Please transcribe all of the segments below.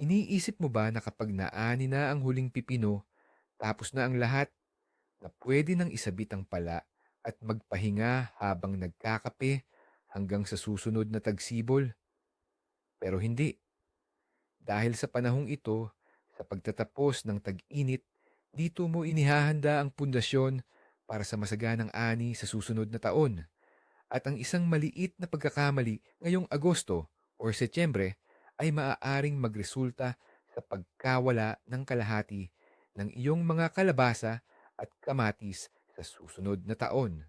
Iniisip mo ba na kapag naani na ang huling pipino, tapos na ang lahat, na pwede nang isabit ang pala at magpahinga habang nagkakape hanggang sa susunod na tagsibol? Pero hindi. Dahil sa panahong ito, sa pagtatapos ng tag-init, dito mo inihahanda ang pundasyon para sa masaganang ani sa susunod na taon. At ang isang maliit na pagkakamali ngayong Agosto o Setyembre ay maaaring magresulta sa pagkawala ng kalahati ng iyong mga kalabasa at kamatis sa susunod na taon.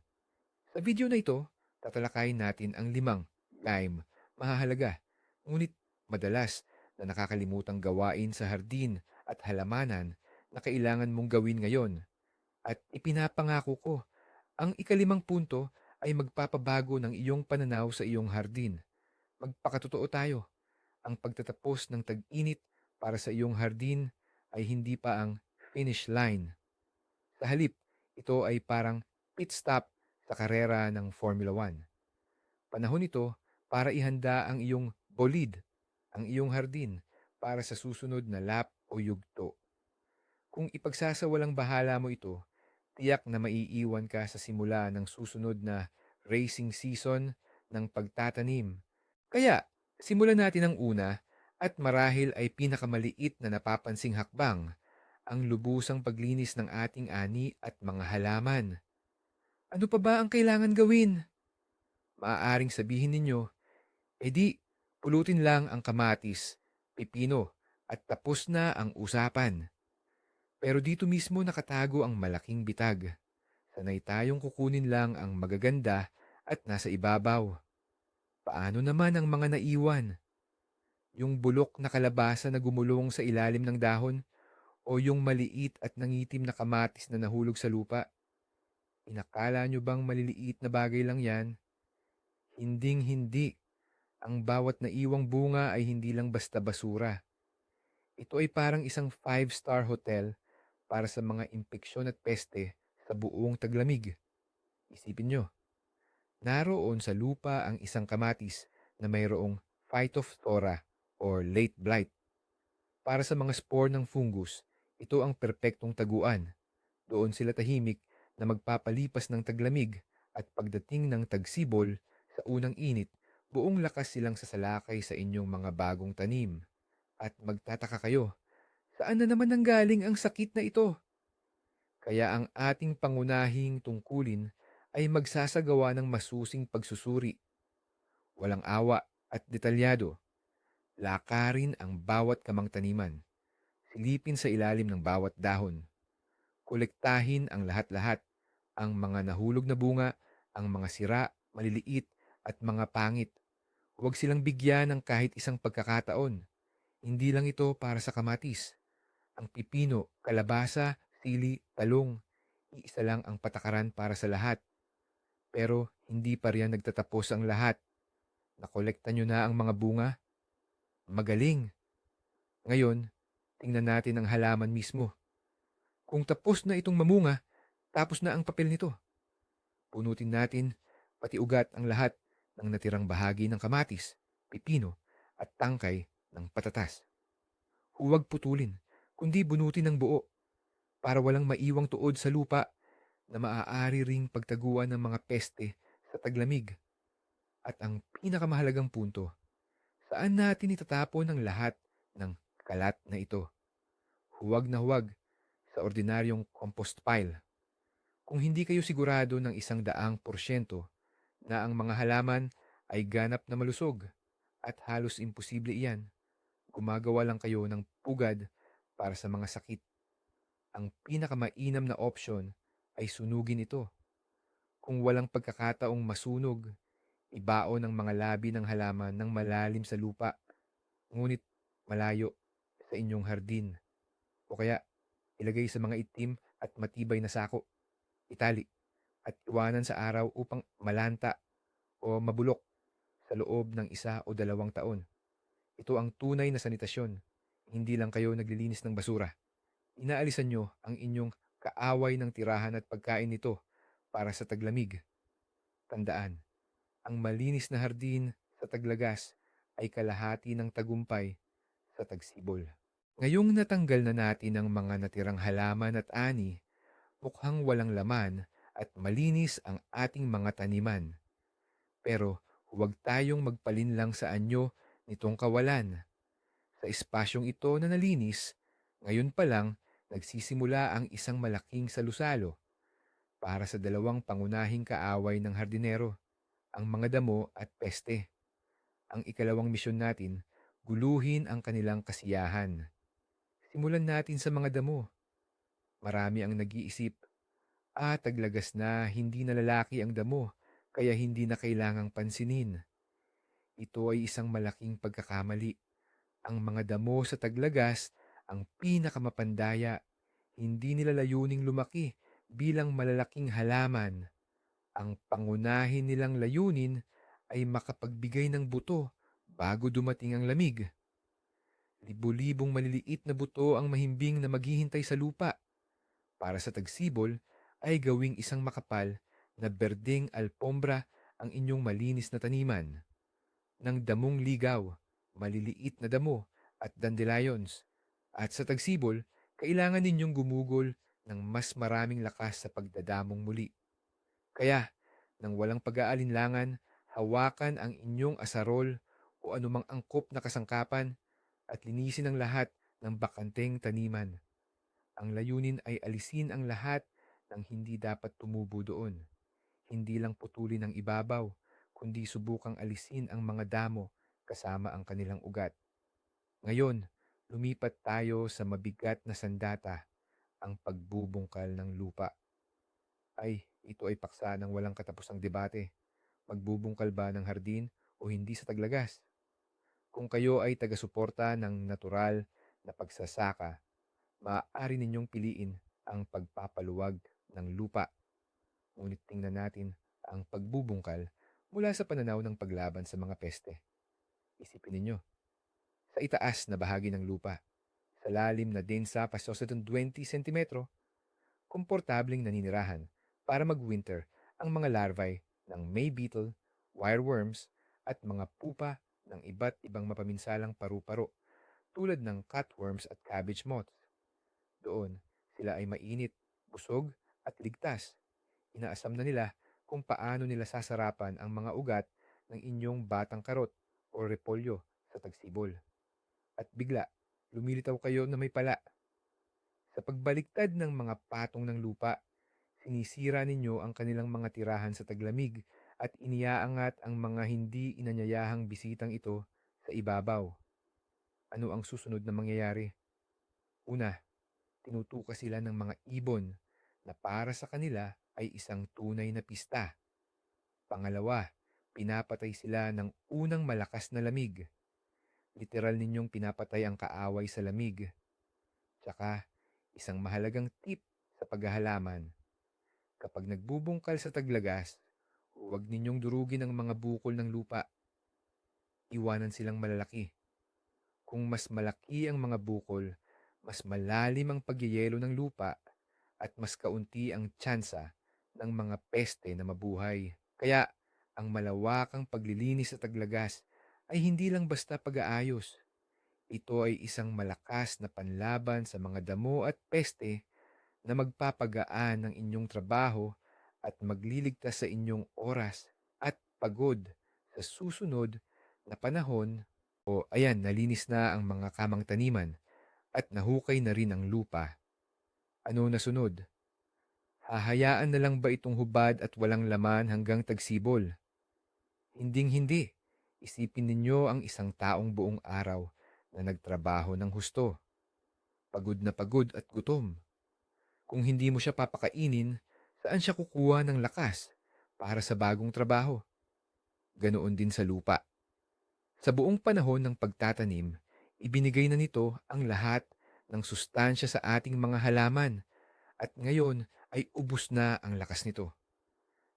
Sa video na ito, tatalakayin natin ang limang lime mahahalaga ngunit madalas na nakakalimutang gawain sa hardin at halamanan na kailangan mong gawin ngayon. At ipinapangako ko, ang ikalimang punto ay magpapabago ng iyong pananaw sa iyong hardin. Magpakatotoo tayo. Ang pagtatapos ng tag-init para sa iyong hardin ay hindi pa ang finish line. Sa halip, ito ay parang pit stop sa karera ng Formula 1. Panahon ito para ihanda ang iyong bolid, ang iyong hardin, para sa susunod na lap o yugto. Kung ipagsasawalang bahala mo ito, tiyak na maiiwan ka sa simula ng susunod na racing season ng pagtatanim. Kaya, simulan natin ang una at marahil ay pinakamaliit na napapansing hakbang, ang lubusang paglinis ng ating ani at mga halaman. Ano pa ba ang kailangan gawin? Maaaring sabihin ninyo, edi pulutin lang ang kamatis, pipino, at tapos na ang usapan. Pero dito mismo nakatago ang malaking bitag. Sanay tayong kukunin lang ang magaganda at nasa ibabaw. Paano naman ang mga naiwan? Yung bulok na kalabasa na gumulong sa ilalim ng dahon o yung maliit at nangitim na kamatis na nahulog sa lupa? Inakala nyo bang maliliit na bagay lang yan? Hinding hindi. Ang bawat naiwang bunga ay hindi lang basta basura. Ito ay parang isang five-star hotel para sa mga impeksyon at peste sa buong taglamig. Isipin nyo, naroon sa lupa ang isang kamatis na mayroong phytophthora or late blight. Para sa mga spore ng fungus, ito ang perpektong taguan. Doon sila tahimik na magpapalipas ng taglamig at pagdating ng tagsibol sa unang init, buong lakas silang sasalakay sa inyong mga bagong tanim. At magtataka kayo, saan na naman nanggaling ang sakit na ito? Kaya ang ating pangunahing tungkulin ay magsasagawa ng masusing pagsusuri. Walang awa at detalyado. Lakarin ang bawat kamang taniman. Silipin sa ilalim ng bawat dahon. Kolektahin ang lahat-lahat, ang mga nahulog na bunga, ang mga sira, maliliit, at mga pangit. Huwag silang bigyan ng kahit isang pagkakataon. Hindi lang ito para sa kamatis. Ang pipino, kalabasa, sili, talong, iisa lang ang patakaran para sa lahat. Pero hindi pa riyan nagtatapos ang lahat. Nakolekta nyo na ang mga bunga? Magaling. Ngayon, tingnan natin ang halaman mismo. Kung tapos na itong mamunga, tapos na ang papel nito. Punutin natin pati ugat ang lahat ng natirang bahagi ng kamatis, pipino at tangkay ng patatas. Huwag putulin, kundi bunutin ng buo para walang maiwang tuod sa lupa na maaari ring pagtaguan ng mga peste sa taglamig. At ang pinakamahalagang punto, saan natin itatapon ang lahat ng kalat na ito? Huwag na huwag sa ordinaryong compost pile. Kung hindi kayo sigurado ng isang daang porsyento na ang mga halaman ay ganap na malusog at halos imposible iyan, gumagawa lang kayo ng pugad para sa mga sakit. Ang pinakamainam na opsyon ay sunugin ito. Kung walang pagkakataong masunog, ibao ng mga labi ng halaman ng malalim sa lupa, ngunit malayo sa inyong hardin. O kaya, ilagay sa mga itim at matibay na sako, itali, at iwanan sa araw upang malanta o mabulok sa loob ng isa o dalawang taon. Ito ang tunay na sanitasyon. Hindi lang kayo naglilinis ng basura. Inaalisan nyo ang inyong kaaway ng tirahan at pagkain nito para sa taglamig. Tandaan, ang malinis na hardin sa taglagas ay kalahati ng tagumpay sa tagsibol. Ngayong natanggal na natin ang mga natirang halaman at ani, mukhang walang laman at malinis ang ating mga taniman. Pero huwag tayong magpalinlang sa anyo nitong kawalan. Sa espasyong ito na nalinis, ngayon pa lang nagsisimula ang isang malaking salusalo para sa dalawang pangunahing kaaway ng hardinero, ang mga damo at peste. Ang ikalawang misyon natin, guluhin ang kanilang kasiyahan. Simulan natin sa mga damo. Marami ang nag-iisip, ah, taglagas na hindi na lalaki ang damo, kaya hindi na kailangang pansinin. Ito ay isang malaking pagkakamali. Ang mga damo sa taglagas ang pinakamapandaya. Hindi nila layuning lumaki bilang malalaking halaman. Ang pangunahin nilang layunin ay makapagbigay ng buto bago dumating ang lamig. Libo-libong maliliit na buto ang mahimbing na maghihintay sa lupa. Para sa tagsibol ay gawing isang makapal na berdeng alpombra ang inyong malinis na taniman. Ng damong ligaw, maliliit na damo at dandelions. At sa tagsibol, kailangan ninyong gumugol ng mas maraming lakas sa pagdadamong muli. Kaya, nang walang pag-aalinlangan, hawakan ang inyong asarol o anumang angkop na kasangkapan at linisin ang lahat ng bakanteng taniman. Ang layunin ay alisin ang lahat ng hindi dapat tumubo doon. Hindi lang putulin ang ibabaw, kundi subukang alisin ang mga damo kasama ang kanilang ugat. Ngayon, lumipat tayo sa mabigat na sandata, ang pagbubungkal ng lupa. Ay, ito ay paksa ng walang katapusang debate. Magbubungkal ba ng hardin o hindi sa taglagas? Kung kayo ay taga-suporta ng natural na pagsasaka, maaari ninyong piliin ang pagpapaluwag ng lupa. Ngunit tingnan natin ang pagbubungkal mula sa pananaw ng paglaban sa mga peste. Isipin ninyo, sa itaas na bahagi ng lupa, sa lalim na densa pasos 20 cm, komportabling naninirahan para mag-winter ang mga larvae ng May beetle, wireworms, at mga pupa ng iba't ibang mapaminsalang paru-paro tulad ng cutworms at cabbage moths. Doon, sila ay mainit, busog, at ligtas. Inaasam na nila kung paano nila sasarapan ang mga ugat ng inyong batang karot o repolyo sa tagsibol. At bigla, lumilitaw kayo na may pala. Sa pagbaliktad ng mga patong ng lupa, sinisira ninyo ang kanilang mga tirahan sa taglamig at iniaangat ang mga hindi inanyayahang bisitang ito sa ibabaw. Ano ang susunod na mangyayari? Una, tinutukas sila ng mga ibon na para sa kanila ay isang tunay na pista. Pangalawa, pinapatay sila ng unang malakas na lamig. Literal ninyong pinapatay ang kaaway sa lamig. Tsaka, isang mahalagang tip sa paghahalaman. Kapag nagbubungkal sa taglagas, huwag ninyong durugin ang mga bukol ng lupa. Iwanan silang malalaki. Kung mas malaki ang mga bukol, mas malalim ang pagyayelo ng lupa at mas kaunti ang tsansa ng mga peste na mabuhay. Kaya, ang malawakang paglilinis sa taglagas ay hindi lang basta pag-aayos. Ito ay isang malakas na panlaban sa mga damo at peste na magpapagaan ng inyong trabaho at magliligtas sa inyong oras at pagod sa susunod na panahon o ayan, nalinis na ang mga kamang taniman at nahukay na rin ang lupa. Ano na sunod? Hahayaan na lang ba itong hubad at walang laman hanggang tagsibol? Hinding hindi. Isipin ninyo ang isang taong buong araw na nagtrabaho ng husto. Pagod na pagod at gutom. Kung hindi mo siya papakainin, saan siya kukuha ng lakas para sa bagong trabaho? Ganoon din sa lupa. Sa buong panahon ng pagtatanim, ibinigay na nito ang lahat ng sustansya sa ating mga halaman at ngayon ay ubus na ang lakas nito.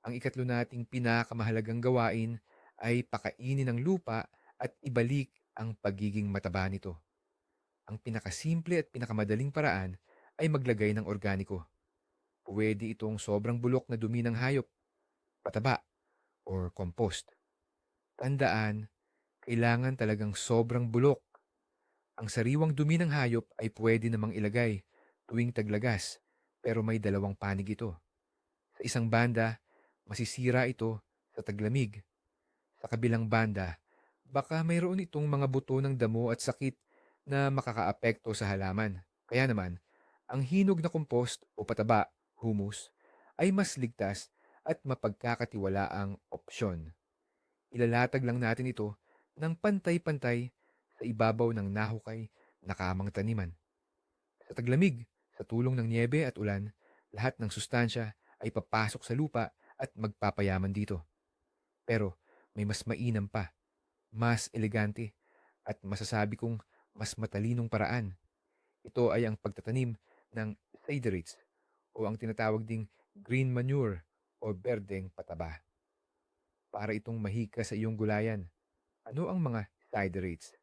Ang ikatlo nating pinakamahalagang gawain ay pakainin ng lupa at ibalik ang pagiging mataba nito. Ang pinakasimple at pinakamadaling paraan ay maglagay ng organiko. Pwede itong sobrang bulok na dumi ng hayop, pataba, or compost. Tandaan, kailangan talagang sobrang bulok. Ang sariwang dumi ng hayop ay pwede namang ilagay tuwing taglagas, pero may dalawang panig ito. Sa isang banda, masisira ito sa taglamig. Kabilang banda, baka mayroon itong mga buto ng damo at sakit na makakaapekto sa halaman. Kaya naman, ang hinog na compost o pataba, humus, ay mas ligtas at mapagkakatiwalaang opsyon. Ilalatag lang natin ito ng pantay-pantay sa ibabaw ng nahukay na kamang taniman. Sa taglamig, sa tulong ng niebe at ulan, lahat ng sustansya ay papasok sa lupa at magpapayaman dito. Pero may mas mainam pa, mas elegante, at masasabi kong mas matalinong paraan. Ito ay ang pagtatanim ng siderates o ang tinatawag ding green manure o berdeng pataba. Para itong mahika sa iyong gulayan. Ano ang mga siderates?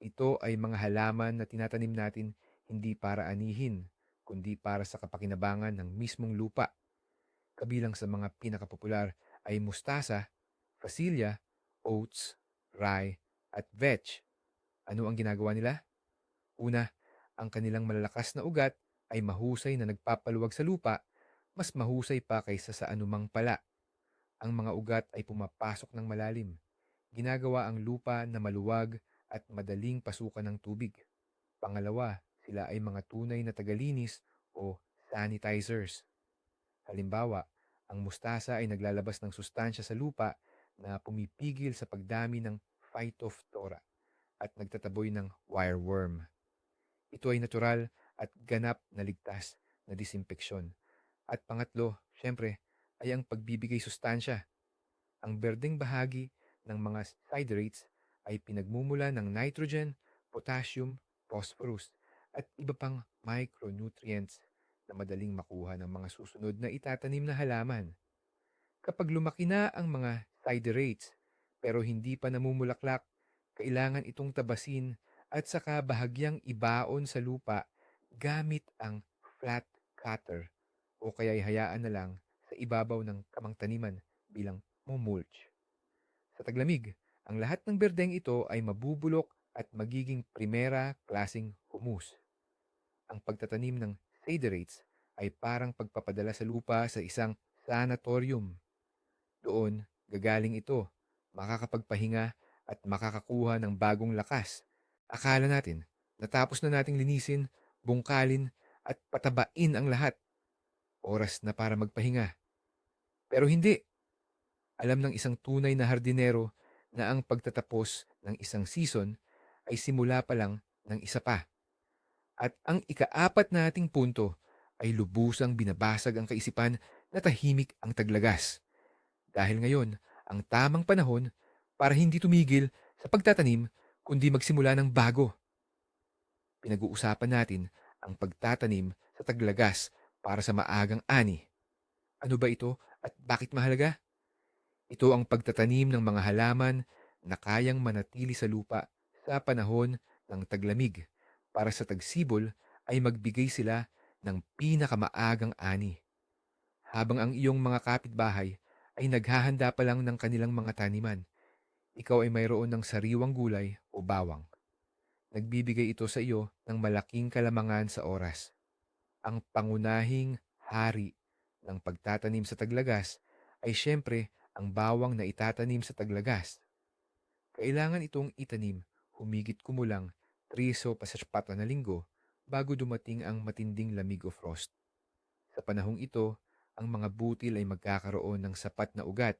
Ito ay mga halaman na tinatanim natin hindi para anihin, kundi para sa kapakinabangan ng mismong lupa. Kabilang sa mga pinakapopular ay mustasa, fasilya, oats, rye, at vetch. Ano ang ginagawa nila? Una, ang kanilang malalakas na ugat ay mahusay na nagpapaluwag sa lupa, mas mahusay pa kaysa sa anumang pala. Ang mga ugat ay pumapasok ng malalim. Ginagawa ang lupa na maluwag at madaling pasukan ng tubig. Pangalawa, sila ay mga tunay na tagalinis o sanitizers. Halimbawa, ang mustasa ay naglalabas ng sustansya sa lupa na pumipigil sa pagdami ng phytophthora at nagtataboy ng wireworm. Ito ay natural at ganap na ligtas na disimpeksyon. At pangatlo, syempre, ay ang pagbibigay sustansya. Ang berdeng bahagi ng mga siderates ay pinagmumula ng nitrogen, potassium, phosphorus, at iba pang micronutrients na madaling makuha ng mga susunod na itatanim na halaman. Kapag lumaki na ang mga siderates pero hindi pa namumulaklak, kailangan itong tabasin at saka bahagyang ibaon sa lupa gamit ang flat cutter o kaya'y hayaan na lang sa ibabaw ng kamang taniman bilang mulch. Sa taglamig, ang lahat ng berdeng ito ay mabubulok at magiging primera klasing humus. Ang pagtatanim ng siderates ay parang pagpapadala sa lupa sa isang sanatorium. Doon, gagaling ito, makakapagpahinga at makakakuha ng bagong lakas. Akala natin, natapos na nating linisin, bungkalin at patabain ang lahat. Oras na para magpahinga. Pero hindi. Alam ng isang tunay na hardinero na ang pagtatapos ng isang season ay simula pa lang ng isa pa. At ang ikaapat nating punto ay lubusang binabasag ang kaisipan na tahimik ang taglagas. Dahil ngayon, ang tamang panahon para hindi tumigil sa pagtatanim kundi magsimula ng bago. Pinag-uusapan natin ang pagtatanim sa taglagas para sa maagang ani. Ano ba ito at bakit mahalaga? Ito ang pagtatanim ng mga halaman na kayang manatili sa lupa sa panahon ng taglamig para sa tagsibol ay magbigay sila ng pinakamaagang ani. Habang ang iyong mga kapitbahay ay naghahanda pa lang ng kanilang mga taniman, ikaw ay mayroon ng sariwang gulay o bawang. Nagbibigay ito sa iyo ng malaking kalamangan sa oras. Ang pangunahing hari ng pagtatanim sa taglagas ay siyempre ang bawang na itatanim sa taglagas. Kailangan itong itanim humigit kumulang 3 o pasaspata na linggo bago dumating ang matinding lamig o frost. Sa panahong ito, ang mga butil ay magkakaroon ng sapat na ugat,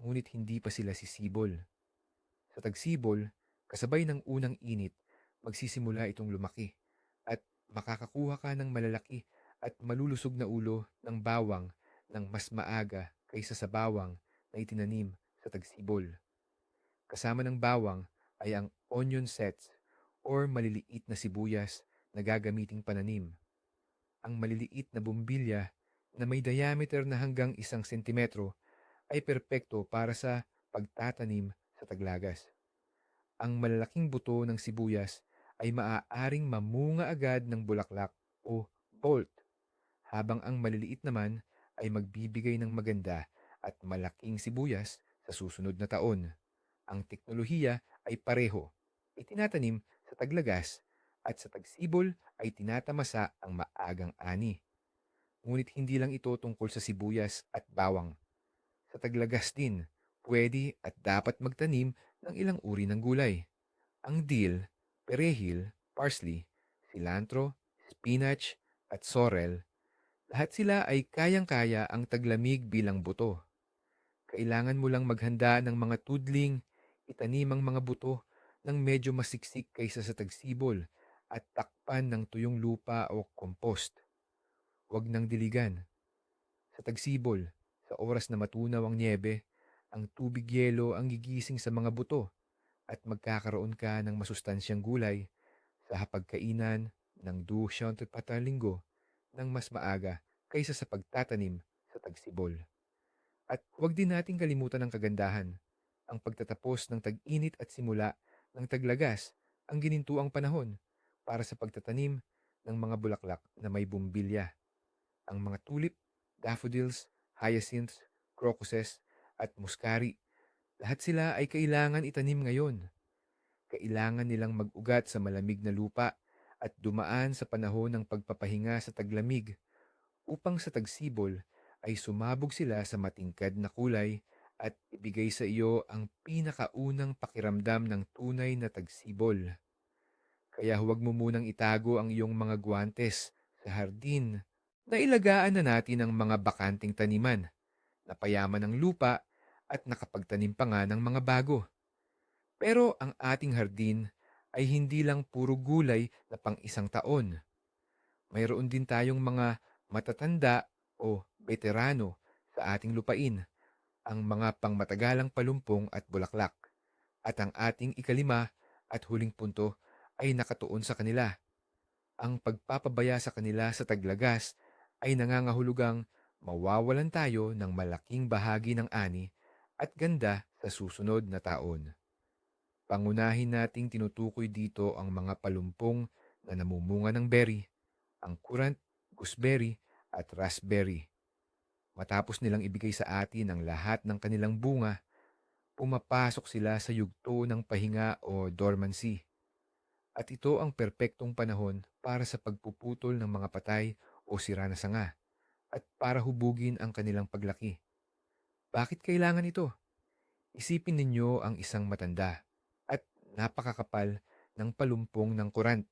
ngunit hindi pa sila sisibol. Sa tagsibol, kasabay ng unang init, magsisimula itong lumaki at makakakuha ka ng malalaki at malulusog na ulo ng bawang ng mas maaga kaysa sa bawang na itinanim sa tagsibol. Kasama ng bawang ay ang onion sets or maliliit na sibuyas na gagamiting pananim. Ang maliliit na bumbilya na may diameter na hanggang isang sentimetro ay perpekto para sa pagtatanim sa taglagas. Ang malalaking buto ng sibuyas ay maaaring mamunga agad ng bulaklak o bolt, habang ang maliliit naman ay magbibigay ng maganda at malaking sibuyas sa susunod na taon. Ang teknolohiya ay pareho, itinatanim sa taglagas at sa tagsibol ay tinatamasa ang maagang ani. Ngunit hindi lang ito tungkol sa sibuyas at bawang. Sa taglagas din, pwede at dapat magtanim ng ilang uri ng gulay. Ang dill, perehil, parsley, cilantro, spinach, at sorrel, lahat sila ay kayang-kaya ang taglamig bilang buto. Kailangan mo lang maghanda ng mga tudling, itanim ang mga buto ng medyo masiksik kaysa sa tagsibol at takpan ng tuyong lupa o compost. Huwag nang diligan. Sa tagsibol, sa oras na matunaw ang niebe, ang tubig yelo ang gigising sa mga buto at magkakaroon ka ng masustansyang gulay sa hapagkainan ng 200 linggo ng mas maaga kaysa sa pagtatanim sa tagsibol. At huwag din nating kalimutan ang kagandahan, ang pagtatapos ng tag-init at simula ng taglagas ang ginintuang panahon para sa pagtatanim ng mga bulaklak na may bumbilya. Ang mga tulip, daffodils, hyacinths, crocuses, at muscari, lahat sila ay kailangan itanim ngayon. Kailangan nilang mag-ugat sa malamig na lupa at dumaan sa panahon ng pagpapahinga sa taglamig upang sa tagsibol ay sumabog sila sa matingkad na kulay at ibigay sa iyo ang pinakaunang pakiramdam ng tunay na tagsibol. Kaya huwag mo munang itago ang iyong mga guwantes sa hardin na ilagaan na natin ang mga bakanting taniman, napayaman ng lupa at nakapagtanim pa nga ng mga bago. Pero ang ating hardin ay hindi lang puro gulay na pang isang taon. Mayroon din tayong mga matatanda o veterano sa ating lupain, ang mga pangmatagalang palumpong at bulaklak. At ang ating ikalima at huling punto ay nakatuon sa kanila. Ang pagpapabaya sa kanila sa taglagas ay nangangahulugang mawawalan tayo ng malaking bahagi ng ani at ganda sa susunod na taon. Pangunahin nating tinutukoy dito ang mga palumpong na namumunga ng berry, ang currant, gooseberry at raspberry. Matapos nilang ibigay sa atin ang lahat ng kanilang bunga, pumapasok sila sa yugto ng pahinga o dormancy. At ito ang perpektong panahon para sa pagpuputol ng mga patay o sira na sanga at para hubugin ang kanilang paglaki. Bakit kailangan ito? Isipin ninyo ang isang matanda at napakakapal ng palumpong ng kurant.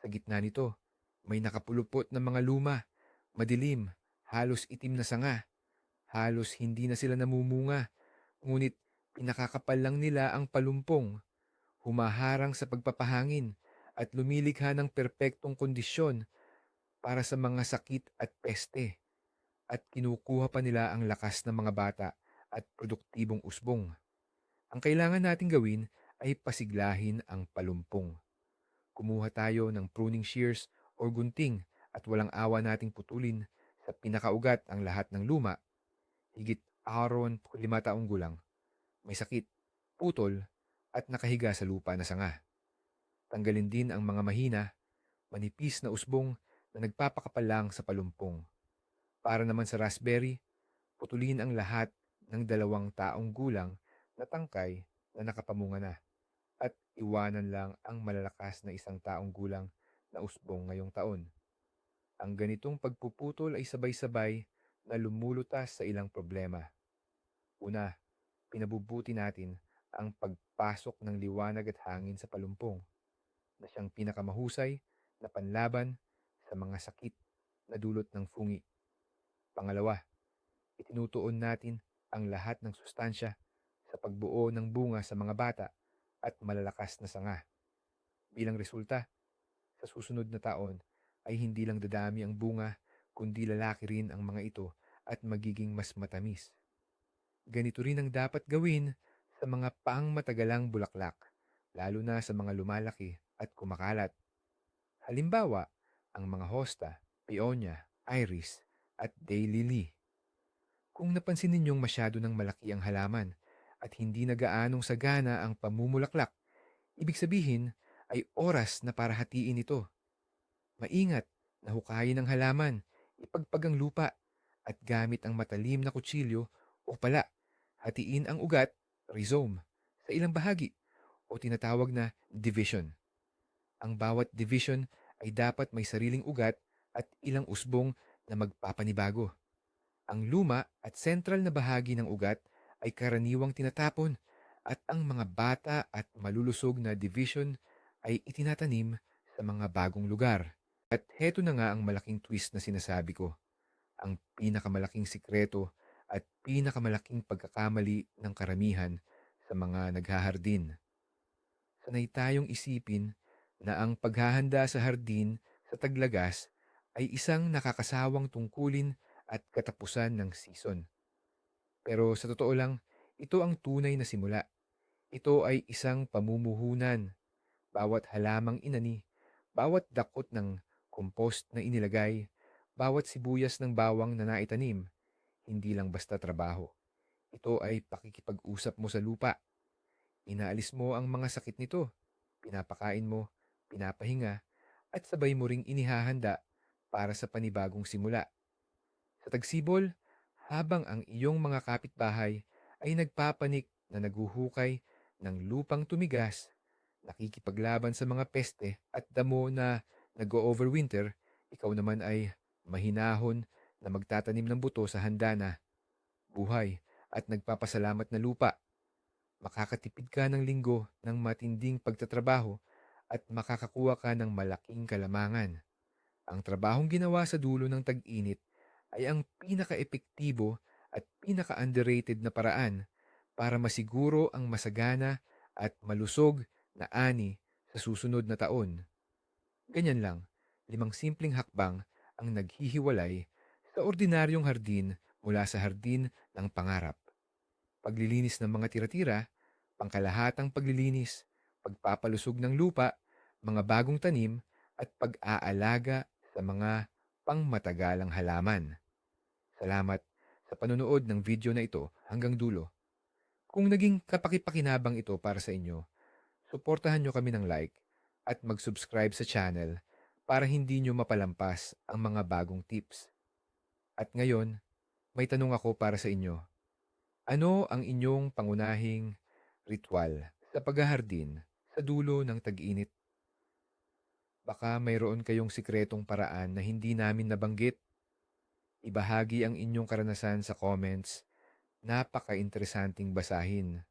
Sa gitna nito, may nakapulupot na mga luma, madilim, halos itim na sanga. Halos hindi na sila namumunga, ngunit pinakakapal lang nila ang palumpong humaharang sa pagpapahangin at lumilikha ng perpektong kondisyon para sa mga sakit at peste at kinukuha pa nila ang lakas ng mga bata at produktibong usbong. Ang kailangan nating gawin ay pasiglahin ang palumpong. Kumuha tayo ng pruning shears o gunting at walang awa nating putulin sa pinakaugat ang lahat ng luma, higit aron lima taong gulang, may sakit, putol at nakahiga sa lupa na sanga. Tanggalin din ang mga mahina, manipis na usbong na nagpapakapal lang sa palumpong. Para naman sa raspberry, putulin ang lahat ng dalawang taong gulang na tangkay na nakapamunga na at iwanan lang ang malalakas na isang taong gulang na usbong ngayong taon. Ang ganitong pagpuputol ay sabay-sabay na lumulutas sa ilang problema. Una, pinabubuti natin ang pagpasok ng liwanag at hangin sa palumpong na siyang pinakamahusay na panlaban sa mga sakit na dulot ng fungi. Pangalawa, itinutuon natin ang lahat ng sustansya sa pagbuo ng bunga sa mga bata at malalakas na sanga. Bilang resulta, sa susunod na taon ay hindi lang dadami ang bunga kundi lalaki rin ang mga ito at magiging mas matamis. Ganito rin ang dapat gawin sa mga pangmatagalang bulaklak, lalo na sa mga lumalaki at kumakalat. Halimbawa, ang mga hosta, peonia, iris, at daylily. Kung napansin ninyong masyado ng malaki ang halaman at hindi na gaanong sagana ang pamumulaklak, ibig sabihin ay oras na para hatiin ito. Maingat na hukayin ang halaman, ipagpag ang lupa, at gamit ang matalim na kutsilyo o pala, hatiin ang ugat rhizome sa ilang bahagi o tinatawag na division. Ang bawat division ay dapat may sariling ugat at ilang usbong na magpapanibago. Ang luma at sentral na bahagi ng ugat ay karaniwang tinatapon at ang mga bata at malulusog na division ay itinatanim sa mga bagong lugar. At heto na nga ang malaking twist na sinasabi ko. Ang pinakamalaking sikreto at pinakamalaking pagkakamali ng karamihan sa mga naghahardin. Sanay tayong isipin na ang paghahanda sa hardin sa taglagas ay isang nakakasawang tungkulin at katapusan ng season. Pero sa totoo lang, ito ang tunay na simula. Ito ay isang pamumuhunan. Bawat halamang inani, bawat dakot ng compost na inilagay, bawat sibuyas ng bawang na naitanim, hindi lang basta trabaho. Ito ay pakikipag-usap mo sa lupa. Inaalis mo ang mga sakit nito, pinapakain mo, pinapahinga, at sabay mo ring inihahanda para sa panibagong simula. Sa tagsibol, habang ang iyong mga kapitbahay ay nagpapanik na naguhukay ng lupang tumigas, nakikipaglaban sa mga peste at damo na nag-overwinter, ikaw naman ay mahinahon na magtatanim ng buto sa handana, buhay at nagpapasalamat na lupa. Makakatipid ka ng linggo ng matinding pagtatrabaho at makakakuha ka ng malaking kalamangan. Ang trabahong ginawa sa dulo ng tag-init ay ang pinaka-epektibo at pinaka-underrated na paraan para masiguro ang masagana at malusog na ani sa susunod na taon. Ganyan lang, limang simpleng hakbang ang naghihiwalay sa ordinaryong hardin mula sa hardin ng pangarap. Paglilinis ng mga tira-tira, pangkalahatang paglilinis, pagpapalusog ng lupa, mga bagong tanim, at pag-aalaga sa mga pangmatagalang halaman. Salamat sa panonood ng video na ito hanggang dulo. Kung naging kapakipakinabang ito para sa inyo, suportahan nyo kami ng like at mag-subscribe sa channel para hindi nyo mapalampas ang mga bagong tips. At ngayon, may tanong ako para sa inyo. Ano ang inyong pangunahing ritual sa paghahardin sa dulo ng tag-init? Baka mayroon kayong sikretong paraan na hindi namin nabanggit. Ibahagi ang inyong karanasan sa comments. Napaka-interesanting basahin.